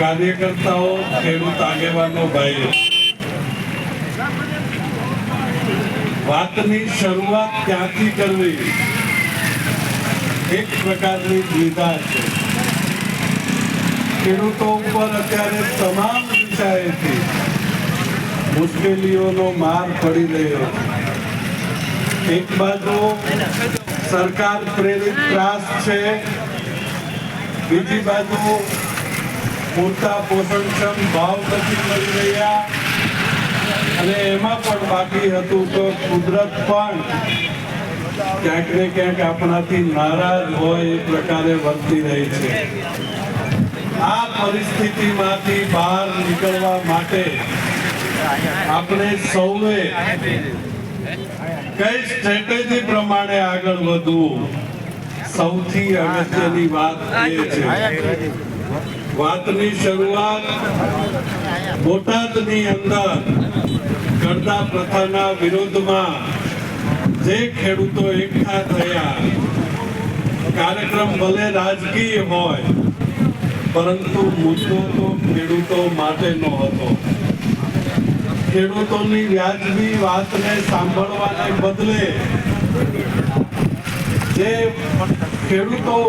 કાર્યકર્તાઓ ખેડૂત આગેવાનો ભાઈઓ વાતની શરૂઆત ક્યાંથી કરવી? એક પ્રકારની દ્વિધા છે. ખેડૂતો ઉપર અત્યારે તમામ દિશાએથી મુશ્કેલીઓનો માર પડી રહ્યો એક બાજુ સરકાર પ્રેરિત ત્રાસ છે, બીજી બાજુ પૂરતા પોષણક્ષમ ભાવ નથી મળી રહ્યા. અને એમાં પણ બાકી હતું તો કુદરત પણ ક્યાંક ને ક્યાંક આપણાથી નારાજ હોય એ પ્રકારે વર્તી રહી છે. આ પરિસ્થિતિમાંથી બહાર નીકળવા માટે આપણે સૌએ કઈ સ્ટ્રેટેજી પ્રમાણે આગળ વધવું? સૌથી અગત્યની વાત એ છે. વાતની શરૂઆત બોટાદની અંદર કરતા પ્રથાના વિરોધમાં જે ખેડૂતો એકઠા થયા, કાર્યક્રમ ભલે રાજકીય હોય, પરંતુ મુદ્દો તો ખેડૂતો માટેનો હતો. ખેડૂતોની વ્યાજબી વાતને સાંભળવાને બદલે જે ખેડૂતો